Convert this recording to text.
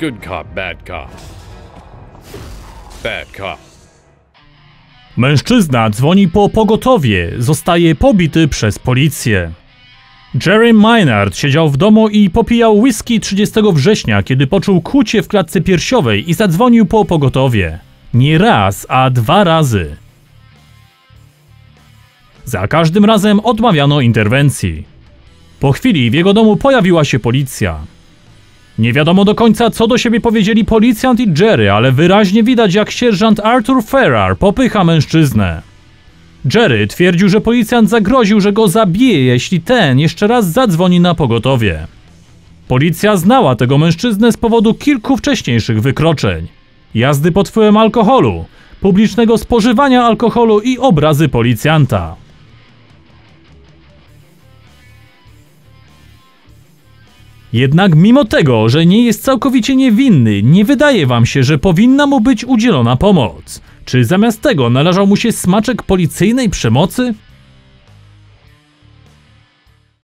Good cop, bad cop. Bad cop. Mężczyzna dzwoni po pogotowie, zostaje pobity przez policję. Jerry Maynard siedział w domu i popijał whisky 30 września, kiedy poczuł kłucie w klatce piersiowej i zadzwonił po pogotowie. Nie raz, a dwa razy. Za każdym razem odmawiano interwencji. Po chwili w jego domu pojawiła się policja. Nie wiadomo do końca, co do siebie powiedzieli policjant i Jerry, ale wyraźnie widać, jak sierżant Arthur Ferrar popycha mężczyznę. Jerry twierdził, że policjant zagroził, że go zabije, jeśli ten jeszcze raz zadzwoni na pogotowie. Policja znała tego mężczyznę z powodu kilku wcześniejszych wykroczeń: jazdy pod wpływem alkoholu, publicznego spożywania alkoholu i obrazy policjanta. Jednak mimo tego, że nie jest całkowicie niewinny, nie wydaje wam się, że powinna mu być udzielona pomoc. Czy zamiast tego należał mu się smaczek policyjnej przemocy?